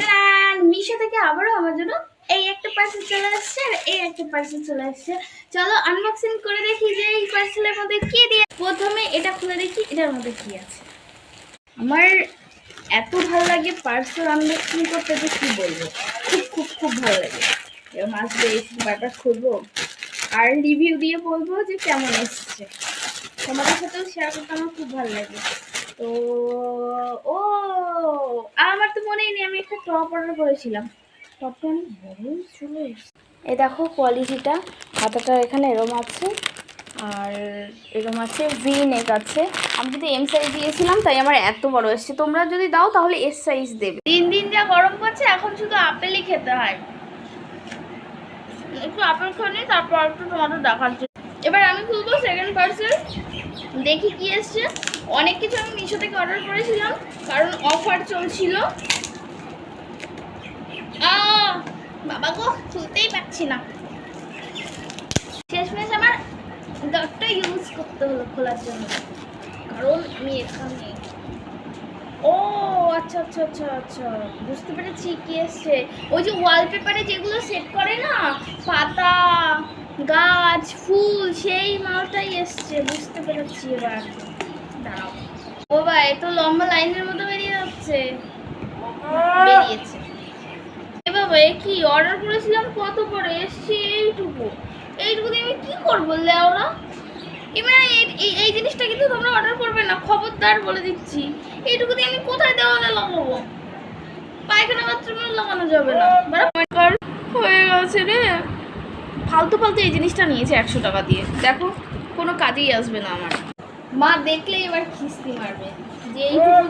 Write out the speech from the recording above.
Tan Meesho থেকে আবারও আমার জন্য এই একটা পার্সেল চলে আসছে আর এই একটা পার্সেল চলে আসছে। চলো আনবক্সিং করে দেখি যে এই পার্সেলের মধ্যে কি দিয়ে প্রথমে এটা খুলে দেখি, এটার মধ্যে কি আছে। আমার এত ভালো লাগে পার্সেল আনবক্সিং করতে যে কি বলব? খুব খুব খুব ভালো লাগে। এরকম আসবে এসে বারবার খুলবো। আর রিভিউ দিয়ে বলব যে কেমন এসছে। তোমাদের সাথেও শেয়ার করতে আমার খুব ভালো লাগে। তো ও আর আমার তো মনেই নেই আমি একটা টপ অর্ডার করেছিলাম। টপটা আমি বড়ই চলে এসছে। এই দেখো কোয়ালিটিটা হাতাটা এখানে এরম আছে আর এরম আছে ভি নেক আছে। আমি যদি এম সাইজ দিয়েছিলাম তাই আমার এত বড় এসছে। তোমরা যদি দাও তাহলে এস সাইজ দেবে। দিন দিন যা গরম পড়ছে এখন শুধু আপেলই খেতে হয়। একটু আপেল খানি তারপর একটু টমেটো দেখাচ্ছি এবার আমি খুলবো সেকেন্ড পার্সেল দেখি কি এসছে। অনেক কিছু আমি মিশো থেকে অর্ডার করেছিলাম কারণ অফার চলছিল। বাবা খুলতেই পারছি না। শেষমেশ আমার ডটটা ইউজ করতে হলো খোলার জন্য। কারণ আমি এখানে ও আচ্ছা আচ্ছা আচ্ছা আচ্ছা। বুঝতে পেরেছি কি এসছে। ওই যে ওয়ালপেপারে যেগুলো সেট করে না পাতা গাছ ফুল সেই মালটাই এসছে। বুঝতে পেরেছি এবার। দাঁড়াও। ও ভাই তো লম্বা লাইনের মতো বেরিয়ে যাচ্ছে। বেরিয়েছে। এ কি অর্ডার করেছিলাম? কত পরে এসছে এইটুকু। এইটুকু দিয়ে আমি কি করব, লেওরা? এবার এই- এই জিনিসটা কিন্তু তোমরা অর্ডার করবে না, খবরদার বলে দিচ্ছি। এইটুকু দিয়ে আমি কোথায় দেওয়ালে লাগাবো? পায়খানা বাথরুমে লাগানো যাবে না। পয়সার হয়ে গেছে রে। ফালতু ফালতু এই জিনিসটা নিয়েছে একশো টাকা দিয়ে। দেখো, কোনো কাজেই আসবে না আমার। মা দেখলে এবার খিস্তি মারবে যে এইটুকু